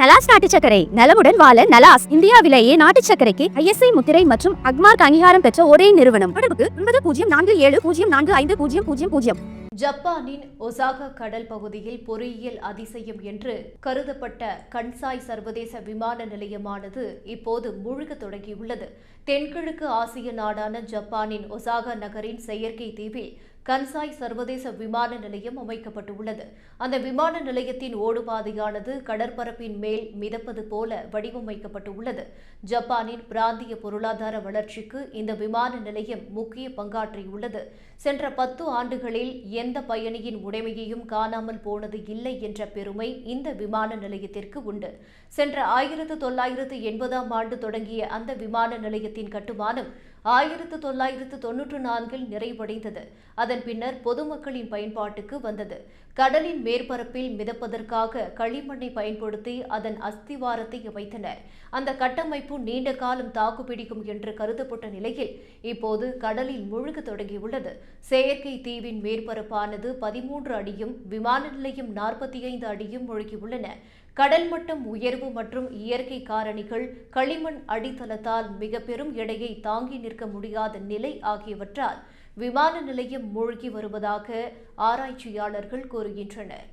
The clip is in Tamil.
நலாஸ் நாட்டு சக்கரை நலமுடன் வாழ நலாஸ் இந்தியாவிலேயே நாட்டு சக்கரைக்கு ஐஎஸ்ஐ முத்திரை மற்றும் அக்மார்க் அங்கீகாரம் பெற்ற ஒரே நிறுவனம். தொடர்புக்கு ஒன்பது பூஜ்ஜியம் நான்கு ஏழு பூஜ்ஜியம் நான்கு ஐந்து பூஜ்ஜியம் பூஜ்ஜியம் பூஜ்ஜியம் ஜப்பானின் ஒசாகா கடல் பகுதியில் பொறியியல் அதிசயம் என்று கருதப்பட்ட கன்சாய் சர்வதேச விமான நிலையமானது இப்போது முழுக தொடங்கியுள்ளது. தென்கிழக்கு ஆசிய நாடான ஜப்பானின் ஒசாகா நகரின் செயற்கை தீவில் கன்சாய் சர்வதேச விமான நிலையம் அமைக்கப்பட்டுள்ளது. அந்த விமான நிலையத்தின் ஓடுபாதையானது கடற்பரப்பின் மேல் மிதப்பது போல வடிவமைக்கப்பட்டுள்ளது. ஜப்பானின் பிராந்திய பொருளாதார வளர்ச்சிக்கு இந்த விமான நிலையம் முக்கிய பங்காற்றியுள்ளது. சென்ற பத்து ஆண்டுகளில் எந்த பயணியின் உடைமையையும் காணாமல் போனது இல்லை என்ற பெருமை இந்த விமான நிலையத்திற்கு உண்டு. சென்ற ஆயிரத்து தொள்ளாயிரத்து எண்பதாம் ஆண்டு தொடங்கிய அந்த விமான நிலையத்தின் கட்டுமானம் ஆயிரத்து தொள்ளாயிரத்து தொன்னூற்று நான்கில் நிறைவடைந்தது. அதன் பின்னர் பொதுமக்களின் பயன்பாட்டுக்கு வந்தது. கடலின் மேற்பரப்பில் மிதப்பதற்காக களிமண்ணை பயன்படுத்தி அதன் அஸ்திவாரத்தை அமைத்தனர் அந்த கட்டமைப்பு நீண்ட காலம் தாக்குப்பிடிக்கும் என்று கருதப்பட்ட நிலையில் இப்போது கடலில் முழுக தொடங்கியுள்ளது. செயற்கை தீவின் மேற்பரப்பானது பதிமூன்று அடியும் விமான நிலையம் நாற்பத்தி ஐந்து அடியும் முழுகியுள்ளன. கடல் மட்டம் உயர்வு மற்றும் இயற்கை காரணிகள் களிமண் அடித்தளத்தால் மிக பெரும் எடையை தாங்கி நிற்க முடியாத நிலை ஆகியவற்றால் விமான நிலையம் மூழ்கி வருவதாக ஆராய்ச்சியாளர்கள் கூறுகின்றனர்.